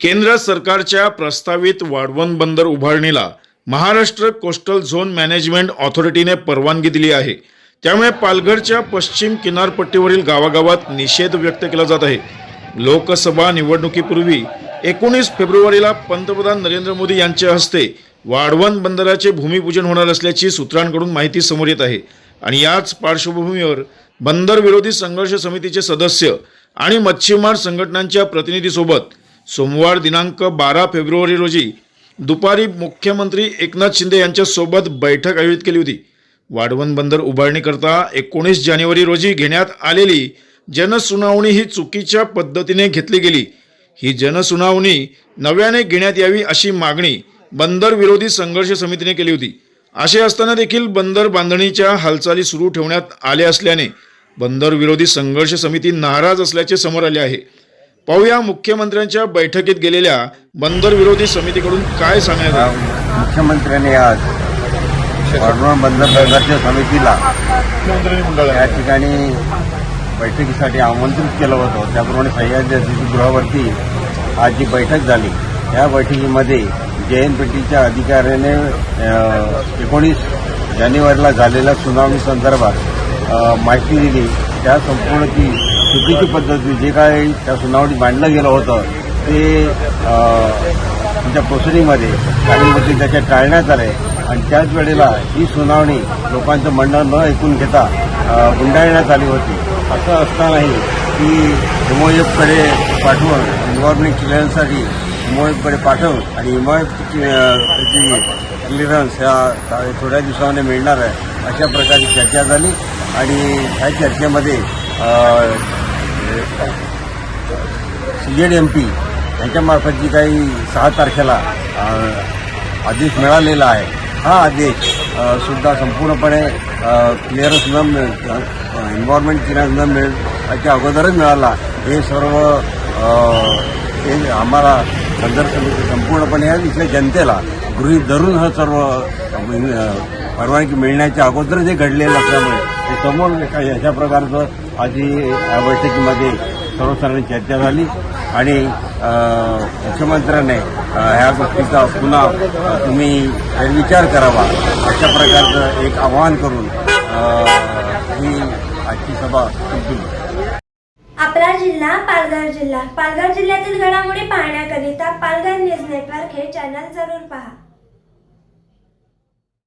केंद्र सरकारच्या प्रस्तावित वाढवण बंदर उभारणीला महाराष्ट्र कोस्टल झोन मॅनेजमेंट ऑथॉरिटीने परवानगी दिली आहे. त्यामुळे पालघरच्या पश्चिम किनारपट्टीवरील गावागावात निषेध व्यक्त केला जात आहे. लोकसभा निवडणुकीपूर्वी एकोणीस फेब्रुवारीला पंतप्रधान नरेंद्र मोदी यांच्या हस्ते वाढवण बंदराचे भूमिपूजन होणार असल्याची सूत्रांकडून माहिती समोर येत आहे. आणि याच पार्श्वभूमीवर बंदर विरोधी संघर्ष समितीचे सदस्य आणि मच्छीमार संघटनांच्या प्रतिनिधीसोबत सोमवार दिनांक बारा फेब्रुवारी रोजी दुपारी मुख्यमंत्री एकनाथ शिंदे यांच्यासोबत बैठक आयोजित केली होती. वाढवण बंदर उभारणीकरता एकोणीस जानेवारी रोजी घेण्यात आलेली जनसुनावणी ही चुकीच्या पद्धतीने घेतली गेली. ही जनसुनावणी नव्याने घेण्यात यावी अशी मागणी बंदर विरोधी संघर्ष समितीने केली होती. असे असताना देखील बंदर बांधणीच्या हालचाली सुरू ठेवण्यात आल्या असल्याने बंदर विरोधी संघर्ष समिती नाराज असल्याचे समोर आले आहे. पाहूया मुख्यमंत्र्यांच्या बैठकीत गेलेल्या बंदर विरोधी समितीकडून काय सांगण्यात आले मुख्यमंत्र्यांनी आज वाढवण बंदर संघर्ष समितीला या ठिकाणी बैठकीसाठी आमंत्रित केलं होतं. त्याप्रमाणे सह्याद्री अतिथीगृहावरती आज जी बैठक झाली या बैठकीमध्ये जेएनपीटीच्या अधिकाऱ्याने एकोणीस जानेवारीला झालेल्या सुनावणी संदर्भात माहिती दिली. त्या संपूर्ण ती चुकीची पद्धती जे काही त्या सुनावणीत मांडलं गेलं होतं ते त्यांच्या तुमच्या प्रोसिडिंगमध्ये काही गोष्टी त्याच्या टाळण्यात आले. आणि त्याच वेळेला ही सुनावणी लोकांचं म्हणणं न ऐकून घेता गुंडाळण्यात आली होती. असं असतानाही ती एमओएफकडे पाठवून एन्व्हायरमेंट क्लिअरन्ससाठी एमओएफकडे पाठवून आणि एमओएफची क्लिअरन्स ह्या थोड्या दिवसामध्ये मिळणार आहे अशा प्रकारची चर्चा झाली. आणि ह्या चर्चेमध्ये सी एड एम पी यांच्यामार्फत जी काही सहा तारखेला आदेश मिळालेला आहे हा आदेश सुद्धा संपूर्णपणे क्लिअरन्स न मिळ एन्व्हायरमेंट क्लिअरन्स न मिळ याच्या अगोदरच मिळाला. हे सर्व हे आम्हाला बंदर समिती संपूर्णपणे इथल्या जनतेला गृहीत धरून हा सर्व परवानगी मिळण्याच्या अगोदरच हे घडलेलं असल्यामुळे समोर अशा प्रकारचं आधी या बैठकीमध्ये सर्वसाधारण चर्चा झाली आणि मुख्यमंत्र्याने ह्या गोष्टीचा पुन्हा तुम्ही विचार करावा अशा प्रकारचं एक आवाहन करून ही आजची सभा संपली. आपला जिल्हा पालघर जिल्हा. पालघर जिल्ह्यातील घडामोडी पाहण्याकरिता पालघर न्यूज नेटवर्क हे चॅनल जरूर पहा.